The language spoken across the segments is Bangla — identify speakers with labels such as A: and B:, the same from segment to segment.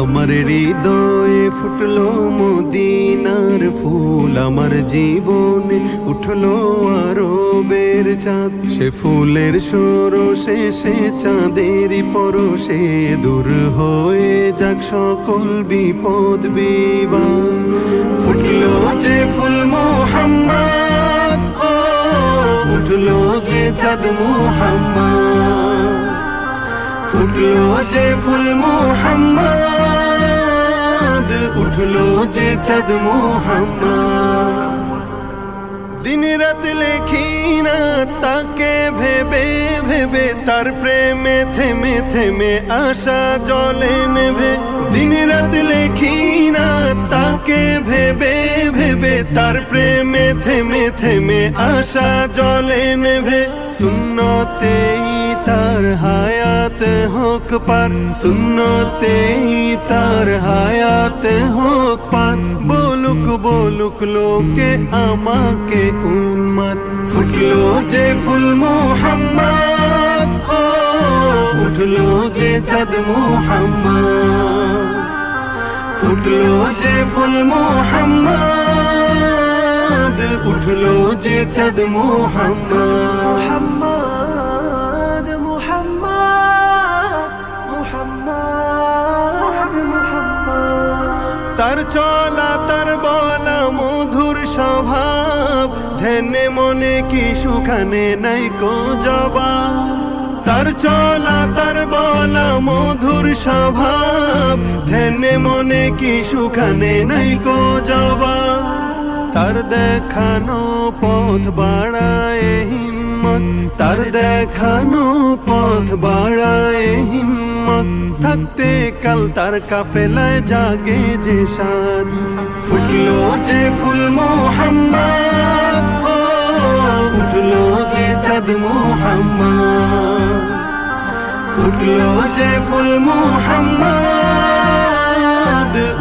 A: আমার হৃদয়ে ফুটলো মদিনার ফুল, আমার জীবনে উঠল আরও বের চাঁদ। সে ফুলের সরষে সে চাঁদের পরশে দূর হয়ে যাক সকল বিপদ বিবাদ। ফুটলো যে ফুল মোহাম্মদ উঠল যে চাঁদ মোহাম্মদ। ফুটলো যে ফুল মোহাম্মদ উঠল যে চাঁদ মোহাম্মদ। দিন রাত লেখি না তাকে ভেবে ভেবে তার প্রেমে থেমে থেমে আশা জলে নেভে। দিন রাত লেখি না তাকে ভেবে ভেবে তার প্রেমে থেমে থেমে আশা জলে নেভে। শূন্যতেই তার হায়াত হোক পার শূন্যতেই তার হায়াত হোক পার বলুক বলুক লোকে আমাকে উন্মাদ ফুটলো যে ফুল মোহাম্মদ ও উঠল যে চাঁদ মোহাম্মদ ফুটলো যে ফুল মোহাম্মদ উঠল যে চাঁদ মোহাম্মদ তার চলা, তার বলা মধুর স্বভাব। ধ্যানে মনে কি সুখানে নাই কো জবা তার চলা, তার বলা মধুর স্বভাব। ধ্যানে মনে কি সুখানে নাই কো জবা তার দেখানো পথ বাড়ায় হিম্মত, তার দেখানো পথ বাড়ায় হিম্মত। থাকতে কাল তার কাফেলায় জাগে যে সাদ ফুটলো যে ফুল মোহাম্মদ উঠল যে চাঁদ মোহাম্মদ। ফুটলো যে ফুল মোহাম্মদ,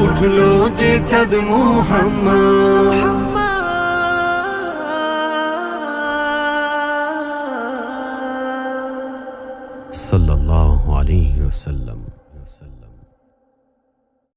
A: উঠল যে চাঁদ মোহাম্মদ। সাল্লাহ আলী ওসাল্লাম